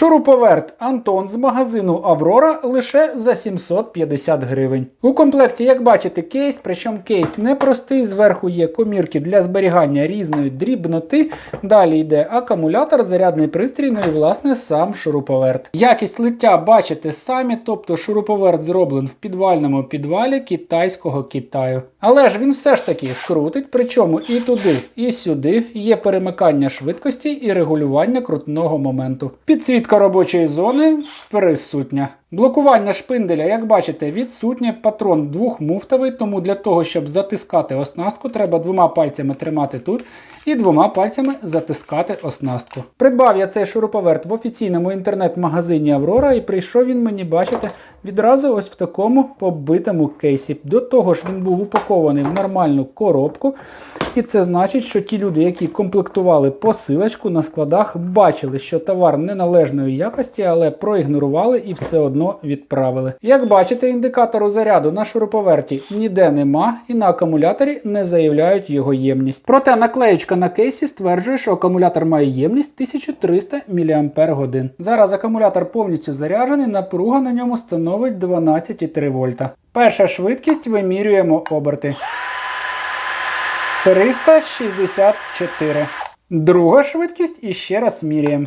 Шуруповерт Антон з магазину Аврора лише за 750 гривень. У комплекті, як бачите, кейс, причому кейс не простий, зверху є комірки для зберігання різної дрібноти. Далі йде акумулятор, зарядний пристрій, ну і власне сам шуруповерт. Якість лиття бачите самі, тобто шуруповерт зроблен в підвальному підвалі китайського Китаю. Але ж він все ж таки крутить, причому і туди, і сюди є перемикання швидкості і регулювання крутного моменту. Підсвітка робочої зони присутня. Блокування шпинделя, як бачите, відсутнє. Патрон двохмуфтовий, тому для того, щоб затискати оснастку, треба двома пальцями тримати тут і двома пальцями затискати оснастку. Придбав я цей шуруповерт в офіційному інтернет-магазині Аврора, і прийшов він мені, бачите, відразу ось в такому побитому кейсі. До того ж, він був упакований в нормальну коробку. І це значить, що ті люди, які комплектували посилочку на складах, бачили, що товар неналежної якості, але проігнорували і все одно відправили. Як бачите, індикатору заряду на шуруповерті ніде нема, і на акумуляторі не заявляють його ємність. Проте наклеєчка на кейсі стверджує, що акумулятор має ємність 1300 мАч. Зараз акумулятор повністю заряджений, напруга на ньому становить 12,3 вольта. Перша швидкість вимірюємо оберти. 364. Друга швидкість і ще раз міряємо.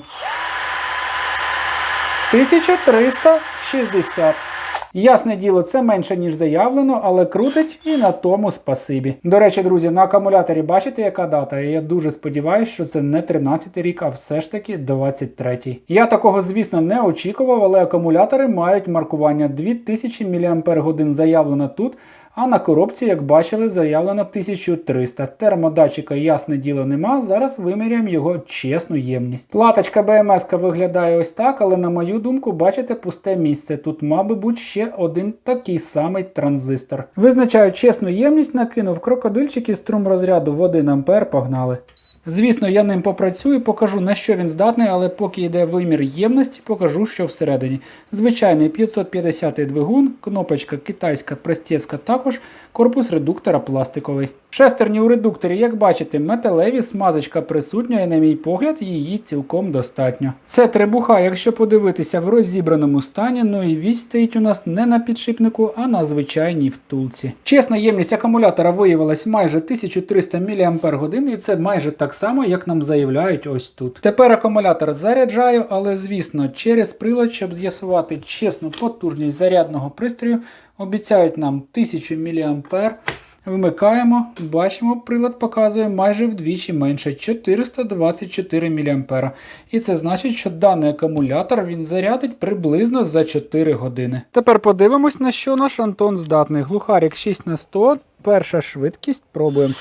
1360. Ясне діло, це менше, ніж заявлено, але крутить і на тому спасибі. До речі, друзі, на акумуляторі бачите, яка дата? І я дуже сподіваюся, що це не 13 рік, а все ж таки 23. Я такого, звісно, не очікував, але акумулятори мають маркування 2000 мАч заявлено тут. А на коробці, як бачили, заявлено 1300. Термодатчика, ясне діло, нема. Зараз виміряємо його чесну ємність. Платочка БМС виглядає ось так, але на мою думку, бачите пусте місце. Тут, мабуть, ще один такий самий транзистор. Визначаю чесну ємність, накинув крокодильчик і струм розряду в 1 ампер погнали. Звісно, я ним попрацюю, покажу на що він здатний, але поки йде вимір ємності, покажу, що всередині. Звичайний 550 двигун, кнопочка китайська простецька також, корпус редуктора пластиковий. Шестерні у редукторі, як бачите, металеві, смазочка присутня, і на мій погляд, її цілком достатньо. Це требуха, якщо подивитися в розібраному стані, ну і вісь стоїть у нас не на підшипнику, а на звичайній втулці. Чесна ємність акумулятора виявилась майже 1300 мАч, і це майже так само, як нам заявляють ось тут. Тепер акумулятор заряджаю, але звісно, через прилад, щоб з'ясувати чесну потужність зарядного пристрою, обіцяють нам 1000 мА. Вмикаємо, бачимо, прилад показує майже вдвічі менше 424 мА. І це значить, що даний акумулятор він зарядить приблизно за 4 години. Тепер подивимось, на що наш Антон здатний. Глухарик 6 на 100, перша швидкість, пробуємо.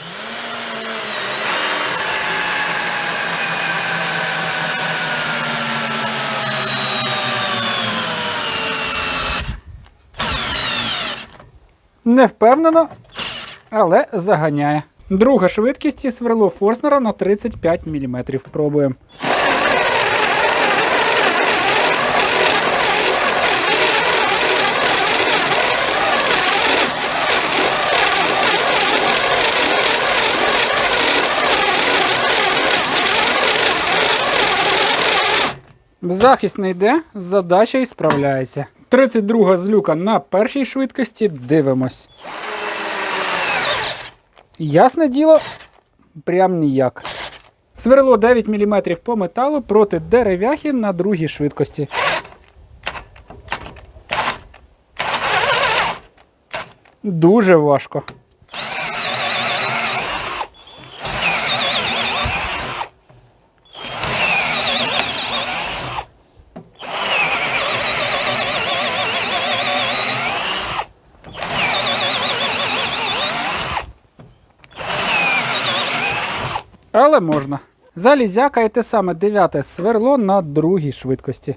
Не впевнено, але заганяє. Друга швидкість і сверло Форснера на 35 мм. Пробуємо. Захист не йде, задача і справляється. 32 злюка на першій швидкості дивимось. Ясне діло, прям ніяк. Сверло 9 мм по металу проти дерев'яхи на другій швидкості. Дуже важко. Але можна. Залізяка те саме дев'яте сверло на другій швидкості.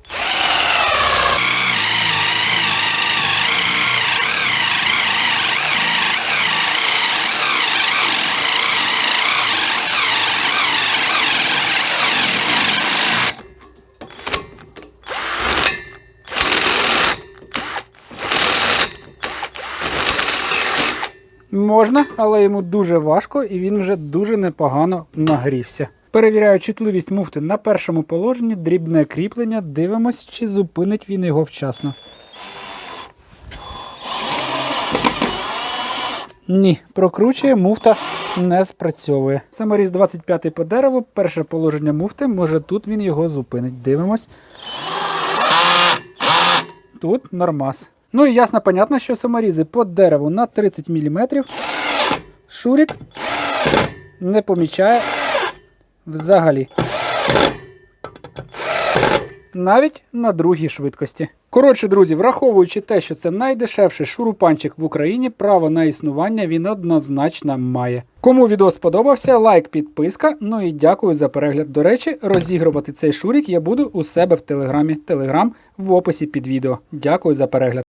Можна, але йому дуже важко і він вже дуже непогано нагрівся. Перевіряю чутливість муфти на першому положенні, дрібне кріплення, дивимось, чи зупинить він його вчасно. Ні, прокручує, муфта не спрацьовує. Саморіз 25 по дереву, перше положення муфти, може тут він його зупинить. Дивимось. Тут нормас. Ну і ясно, понятно, що саморізи по дереву на 30 мм. Шурік не помічає взагалі. Навіть на другій швидкості. Коротше, друзі, враховуючи те, що це найдешевший шурупанчик в Україні, право на існування він однозначно має. Кому відео сподобався, лайк, підписка. Ну і дякую за перегляд. До речі, розігрувати цей шурік я буду у себе в телеграмі. Телеграм в описі під відео. Дякую за перегляд.